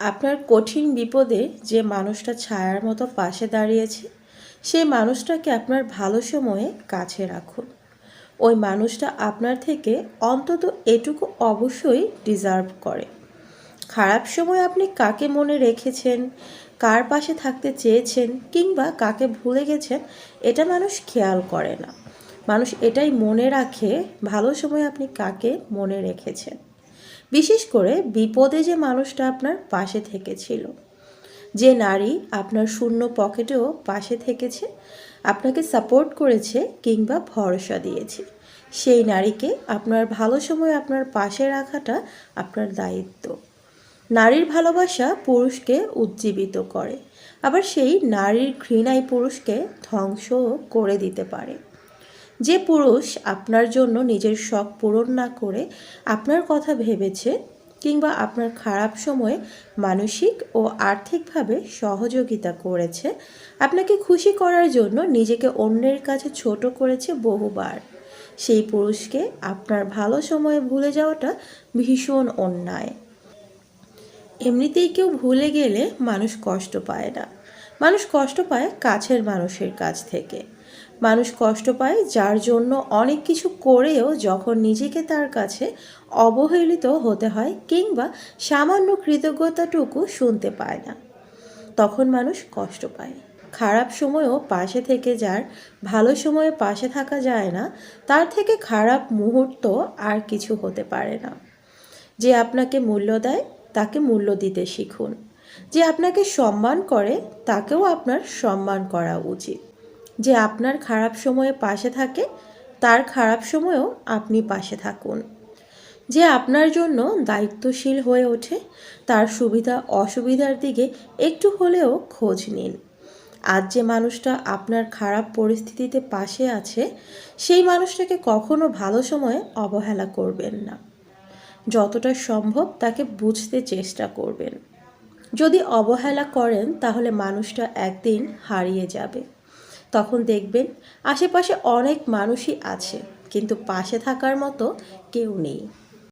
আপনার কঠিন বিপদে যে মানুষটা ছায়ার মতো পাশে দাঁড়িয়েছে, সেই মানুষটাকে আপনার ভালো সময়ে কাছে রাখুন। ওই মানুষটা আপনার থেকে অন্তত এটুকু অবশ্যই ডিজার্ভ করে। খারাপ সময় আপনি কাকে মনে রেখেছেন, কার পাশে থাকতে চেয়েছেন কিংবা কাকে ভুলে গেছেন, এটা মানুষ খেয়াল করে না। মানুষ এটাই মনে রাখে, ভালো সময় আপনি কাকে মনে রেখেছেন। বিশেষ করে বিপদে যে মানুষটা আপনার পাশে থেকেছিল। যে নারী আপনার শূন্য পকেটেও পাশে থেকেছে, আপনাকে সাপোর্ট করেছে কিংবা ভরসা দিয়েছে, সেই নারীকে আপনার ভালো সময় আপনার পাশে রাখাটা আপনার দায়িত্ব। নারীর ভালোবাসা পুরুষকে উজ্জীবিত করে, আবার সেই নারীর ঘৃণাই পুরুষকে ধ্বংসও করে দিতে পারে। যে পুরুষ আপনার জন্য নিজের শখ পূরণ না করে আপনার কথা ভেবেছে কিংবা আপনার খারাপ সময়ে মানসিক ও আর্থিকভাবে সহযোগিতা করেছে, আপনাকে খুশি করার জন্য নিজেকে অন্যের কাছে ছোট করেছে বহুবার। সেই পুরুষকে আপনার ভালো সময়ে ভুলে যাওয়াটা ভীষণ অন্যায়। এমনিতেই কেউ ভুলে গেলে মানুষ কষ্ট পায় না। মানুষ কষ্ট পায় কাছের মানুষের কাছ থেকে। মানুষ কষ্ট পায় যার জন্য অনেক কিছু করেও যখন নিজেকে তার কাছে অবহেলিত হতে হয় কিংবা সামান্য কৃতজ্ঞতাটুকু শুনতে পায় না, তখন মানুষ কষ্ট পায়। খারাপ সময়েও পাশে থেকে যার, ভালো সময়ে পাশে থাকা যায় না, তার থেকে খারাপ মুহূর্ত আর কিছু হতে পারে না। যে আপনাকে মূল্য দেয়, তাকে মূল্য দিতে শিখুন। যে আপনাকে সম্মান করে, তাকেও আপনার সম্মান করা উচিত। যে আপনার খারাপ সময়ে পাশে থাকে, তার খারাপ সময়েও আপনি পাশে থাকুন। যে আপনার জন্য দায়িত্বশীল হয়ে ওঠে, তার সুবিধা অসুবিধার দিকে একটু হলেও খোঁজ নিন। আজ যে মানুষটা আপনার খারাপ পরিস্থিতিতে পাশে আছে, সেই মানুষটাকে কখনো ভালো সময়ে অবহেলা করবেন না। যতটা সম্ভব তাকে বুঝতে চেষ্টা করবেন। যদি অবহেলা করেন, তাহলে মানুষটা একদিন হারিয়ে যাবে। তখন দেখবেন আশেপাশে অনেক মানুষই আছে কিন্তু পাশে থাকার মতো কেউ নেই।